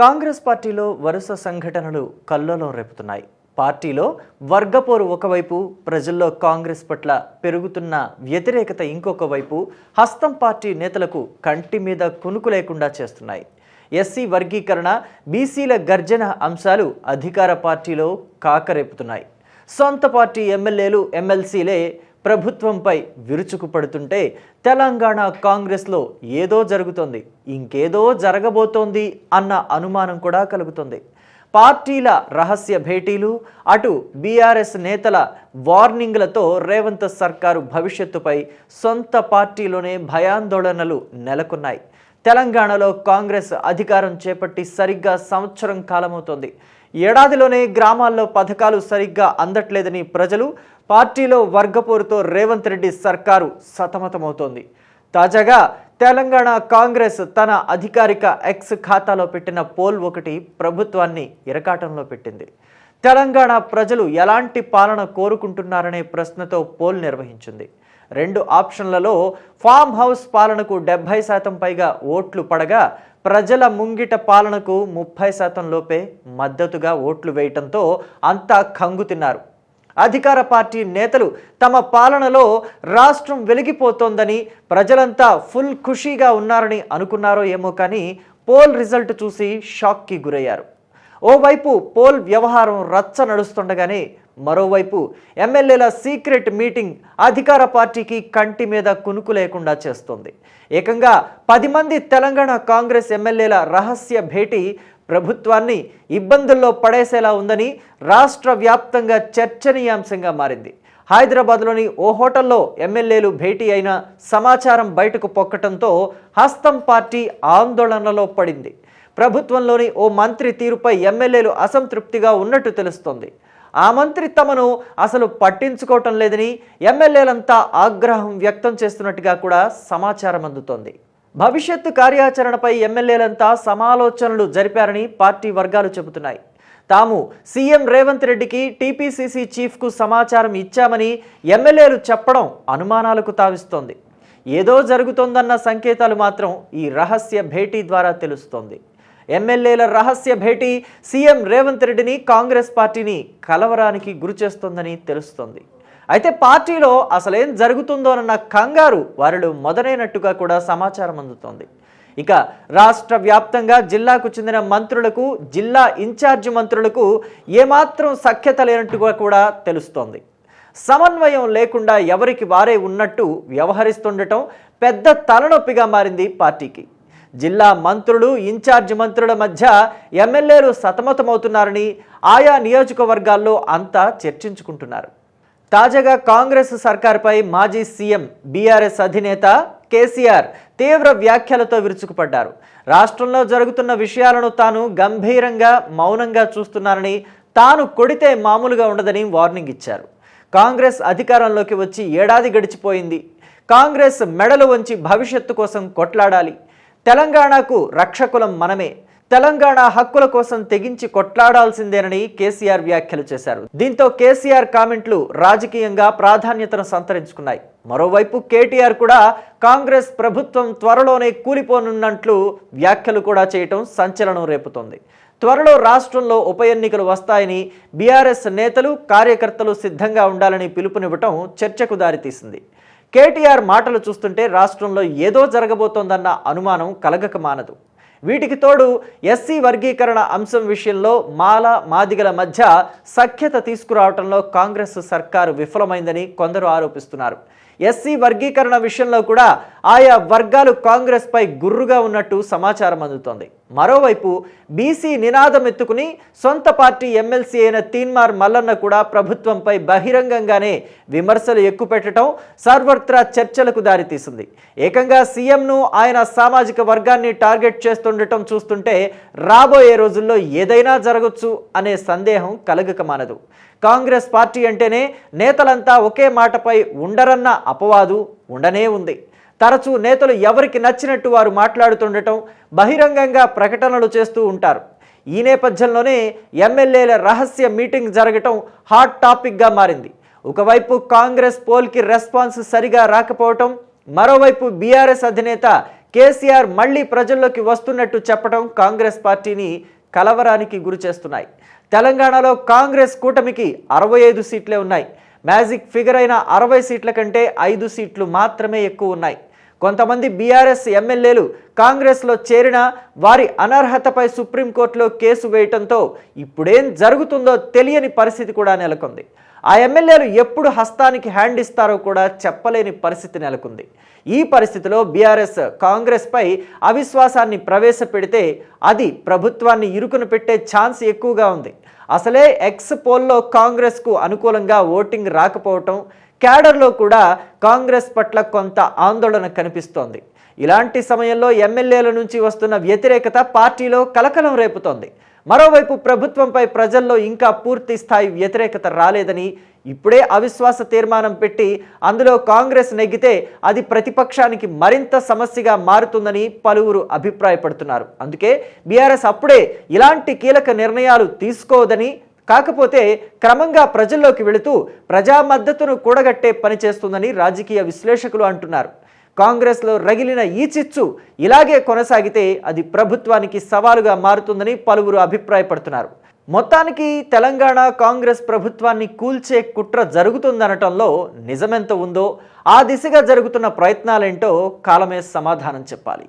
కాంగ్రెస్ పార్టీలో వరుస సంఘటనలు కల్లోలం రేపుతున్నాయి. పార్టీలో వర్గపోరు ఒకవైపు ప్రజల్లో కాంగ్రెస్ పట్ల పెరుగుతున్న వ్యతిరేకత ఇంకొక వైపు హస్తం పార్టీ నేతలకు కంటి మీద కునుకు లేకుండా చేస్తున్నాయి. ఎస్సీ వర్గీకరణ బీసీల గర్జన అంశాలు అధికార పార్టీలో కాకరేపుతున్నాయి. సొంత పార్టీ ఎమ్మెల్యేలు ఎమ్మెల్సీలే ప్రభుత్వంపై విరుచుకుపడుతుంటే తెలంగాణ కాంగ్రెస్లో ఏదో జరుగుతోంది ఇంకేదో జరగబోతోంది అన్న అనుమానం కూడా కలుగుతుంది. పార్టీల రహస్య భేటీలు అటు బీఆర్ఎస్ నేతల వార్నింగ్లతో రేవంత్ సర్కారు భవిష్యత్తుపై సొంత పార్టీలోనే భయాందోళనలు నెలకొన్నాయి. తెలంగాణలో కాంగ్రెస్ అధికారం చేపట్టి సరిగ్గా సంవత్సరం కాలమవుతోంది. ఏడాదిలోనే గ్రామాల్లో పథకాలు సరిగ్గా అందట్లేదని ప్రజలు పార్టీలో వర్గపోరుతో రేవంత్ రెడ్డి సర్కారు సతమతమవుతోంది. తాజాగా తెలంగాణ కాంగ్రెస్ తన అధికారిక ఎక్స్ ఖాతాలో పెట్టిన పోల్ ఒకటి ప్రభుత్వాన్ని ఇరకాటంలో పెట్టింది. తెలంగాణ ప్రజలు ఎలాంటి పాలన కోరుకుంటున్నారనే ప్రశ్నతో పోల్ నిర్వహించింది. రెండు ఆప్షన్లలో ఫామ్ హౌస్ పాలనకు డెబ్బై శాతం పైగా ఓట్లు పడగా ప్రజల ముంగిట పాలనకు ముప్పై శాతం లోపే మద్దతుగా ఓట్లు వేయటంతో అంతా కంగు తిన్నారు. అధికార పార్టీ నేతలు తమ పాలనలో రాష్ట్రం వెలిగిపోతోందని ప్రజలంతా ఫుల్ ఖుషీగా ఉన్నారని అనుకున్నారో ఏమో కానీ పోల్ రిజల్ట్ చూసి షాక్కి గురయ్యారు. ఓవైపు పోల్ వ్యవహారం రచ్చ నడుస్తుండగానే మరోవైపు ఎమ్మెల్యేల సీక్రెట్ మీటింగ్ అధికార పార్టీకి కంటి మీద కునుకు లేకుండా చేస్తోంది. ఏకంగా పది మంది తెలంగాణ కాంగ్రెస్ ఎమ్మెల్యేల రహస్య భేటీ ప్రభుత్వాన్ని ఇబ్బందుల్లో పడేసేలా ఉందని రాష్ట్ర వ్యాప్తంగా చర్చనీయాంశంగా మారింది. హైదరాబాద్లోని ఓ హోటల్లో ఎమ్మెల్యేలు భేటీ అయిన సమాచారం బయటకు పొక్కటంతో హస్తం పార్టీ ఆందోళనలో పడింది. ప్రభుత్వంలోని ఓ మంత్రి తీరుపై ఎమ్మెల్యేలు అసంతృప్తిగా ఉన్నట్టు తెలుస్తోంది. ఆ మంత్రి తమను అసలు పట్టించుకోవటం లేదని ఎమ్మెల్యేలంతా ఆగ్రహం వ్యక్తం చేస్తున్నట్టుగా కూడా సమాచారం అందుతోంది. భవిష్యత్తు కార్యాచరణపై ఎమ్మెల్యేలంతా సమాలోచనలు జరిపారని పార్టీ వర్గాలు చెబుతున్నాయి. తాము సీఎం రేవంత్ రెడ్డికి టీపీసీసీ చీఫ్కు సమాచారం ఇచ్చామని ఎమ్మెల్యేలు చెప్పడం అనుమానాలకు తావిస్తోంది. ఏదో జరుగుతోందన్న సంకేతాలు మాత్రం ఈ రహస్య భేటీ ద్వారా తెలుస్తోంది. ఎమ్మెల్యేల రహస్య భేటీ సీఎం రేవంత్ రెడ్డిని కాంగ్రెస్ పార్టీని కలవరానికి గురిచేస్తోందని తెలుస్తోంది. అయితే పార్టీలో అసలేం జరుగుతుందోనన్న కంగారు వారిలో మొదలైనట్టుగా కూడా సమాచారం అందుతోంది. ఇక రాష్ట్ర వ్యాప్తంగా జిల్లాకు చెందిన మంత్రులకు జిల్లా ఇన్ఛార్జ్ మంత్రులకు ఏమాత్రం సఖ్యత లేనట్టుగా కూడా తెలుస్తోంది. సమన్వయం లేకుండా ఎవరికి వారే ఉన్నట్టు వ్యవహరిస్తుండటం పెద్ద తలనొప్పిగా మారింది పార్టీకి. జిల్లా మంత్రులు ఇన్ఛార్జ్ మంత్రుల మధ్య ఎమ్మెల్యేలు సతమతమవుతున్నారని ఆయా నియోజకవర్గాల్లో అంతా చర్చించుకుంటున్నారు. తాజాగా కాంగ్రెస్ సర్కార్పై మాజీ సీఎం బీఆర్ఎస్ అధినేత కేసీఆర్ తీవ్ర వ్యాఖ్యలతో విరుచుకుపడ్డారు. రాష్ట్రంలో జరుగుతున్న విషయాలను తాను గంభీరంగా మౌనంగా చూస్తున్నానని తాను కొడితే మామూలుగా ఉండదని వార్నింగ్ ఇచ్చారు. కాంగ్రెస్ అధికారంలోకి వచ్చి ఏడాది గడిచిపోయింది. కాంగ్రెస్ మెడలు వంచి భవిష్యత్తు కోసం కొట్లాడాలి. తెలంగాణకు రక్షకులం మనమే. తెలంగాణ హక్కుల కోసం తెగించి కొట్లాడాల్సిందేనని కేసీఆర్ వ్యాఖ్యలు చేశారు. దీంతో కేసీఆర్ కామెంట్లు రాజకీయంగా ప్రాధాన్యతను సంతరించుకున్నాయి. మరోవైపు కేటీఆర్ కూడా కాంగ్రెస్ ప్రభుత్వం త్వరలోనే కూలిపోనున్నట్లు వ్యాఖ్యలు కూడా చేయటం సంచలనం రేపుతోంది. త్వరలో రాష్ట్రంలో ఉప ఎన్నికలు వస్తాయని బీఆర్ఎస్ నేతలు కార్యకర్తలు సిద్ధంగా ఉండాలని పిలుపునివ్వటం చర్చకు దారితీసింది. కేటీఆర్ మాటలు చూస్తుంటే రాష్ట్రంలో ఏదో జరగబోతోందన్న అనుమానం కలగక మానదు. వీటికి తోడు ఎస్సీ వర్గీకరణ అంశం విషయంలో మాల మాదిగల మధ్య సఖ్యత తీసుకురావడంలో కాంగ్రెస్ సర్కారు విఫలమైందని కొందరు ఆరోపిస్తున్నారు. ఎస్సీ వర్గీకరణ విషయంలో కూడా ఆయా వర్గాలు కాంగ్రెస్పై గుర్రుగా ఉన్నట్టు సమాచారం అందుతోంది. మరోవైపు బీసీ నినాదం ఎత్తుకుని సొంత పార్టీ ఎమ్మెల్సీ అయిన తీన్మార్ మల్లన్న కూడా ప్రభుత్వంపై బహిరంగంగానే విమర్శలు ఎక్కుపెట్టడం సర్వత్రా చర్చలకు దారితీసింది. ఏకంగా సీఎంను ఆయన సామాజిక వర్గాన్ని టార్గెట్ చేస్తుండటం చూస్తుంటే రాబోయే రోజుల్లో ఏదైనా జరగచ్చు అనే సందేహం కలగక మానదు కాంగ్రెస్ పార్టీ అంటేనే నేతలంతా ఒకే మాటపై ఉండరన్న అపవాదు ఉండనే ఉంది. తరచూ నేతలు ఎవరికి నచ్చినట్టు వారు మాట్లాడుతుండటం బహిరంగంగా ప్రకటనలు చేస్తూ ఉంటారు. ఈ నేపథ్యంలోనే ఎమ్మెల్యేల రహస్య మీటింగ్ జరగటం హాట్ టాపిక్గా మారింది. ఒకవైపు కాంగ్రెస్ పోల్కి రెస్పాన్స్ సరిగా రాకపోవటం మరోవైపు బీఆర్ఎస్ అధినేత కేసీఆర్ మళ్ళీ ప్రజల్లోకి వస్తున్నట్టు చెప్పడం కాంగ్రెస్ పార్టీని కలవరానికి గురి చేస్తున్నాయి తెలంగాణలో కాంగ్రెస్ కూటమికి అరవై ఐదు సీట్లే ఉన్నాయి. మ్యాజిక్ ఫిగర్ అయిన అరవై సీట్ల కంటే ఐదు సీట్లు మాత్రమే ఎక్కువ ఉన్నాయి. కొంతమంది బీఆర్ఎస్ ఎమ్మెల్యేలు కాంగ్రెస్లో చేరిన వారి అనర్హతపై సుప్రీంకోర్టులో కేసు వేయటంతో ఇప్పుడేం జరుగుతుందో తెలియని పరిస్థితి కూడా నెలకొంది. ఆ ఎమ్మెల్యేలు ఎప్పుడు హస్తానికి హ్యాండ్ ఇస్తారో కూడా చెప్పలేని పరిస్థితి నెలకొంది. ఈ పరిస్థితిలో బీఆర్ఎస్ కాంగ్రెస్పై అవిశ్వాసాన్ని ప్రవేశపెడితే అది ప్రభుత్వాన్ని ఇరుకును పెట్టే ఛాన్స్ ఎక్కువగా ఉంది. అసలే ఎక్స్ పోల్లో కాంగ్రెస్కు అనుకూలంగా ఓటింగ్ రాకపోవటం క్యాడర్లో కూడా కాంగ్రెస్ పట్ల కొంత ఆందోళన కనిపిస్తోంది. ఇలాంటి సమయంలో ఎమ్మెల్యేల నుంచి వస్తున్న వ్యతిరేకత పార్టీలో కలకలం రేపుతోంది. మరోవైపు ప్రభుత్వంపై ప్రజల్లో ఇంకా పూర్తి స్థాయి వ్యతిరేకత రాలేదని ఇప్పుడే అవిశ్వాస తీర్మానం పెట్టి అందులో కాంగ్రెస్ నెగ్గితే అది ప్రతిపక్షానికి మరింత సమస్యగా మారుతుందని పలువురు అభిప్రాయపడుతున్నారు. అందుకే బీఆర్ఎస్ అప్పుడే ఇలాంటి కీలక నిర్ణయాలు తీసుకోదని కాకపోతే క్రమంగా ప్రజల్లోకి వెళుతూ ప్రజా మద్దతును కూడగట్టే పనిచేస్తుందని రాజకీయ విశ్లేషకులు అంటున్నారు. కాంగ్రెస్లో రగిలిన ఈ చిచ్చు ఇలాగే కొనసాగితే అది ప్రభుత్వానికి సవాలుగా మారుతుందని పలువురు అభిప్రాయపడుతున్నారు. మొత్తానికి తెలంగాణ కాంగ్రెస్ ప్రభుత్వాన్ని కూల్చే కుట్ర జరుగుతుందనటంలో నిజమెంత ఉందో ఆ దిశగా జరుగుతున్న ప్రయత్నాలేంటో కాలమే సమాధానం చెప్పాలి.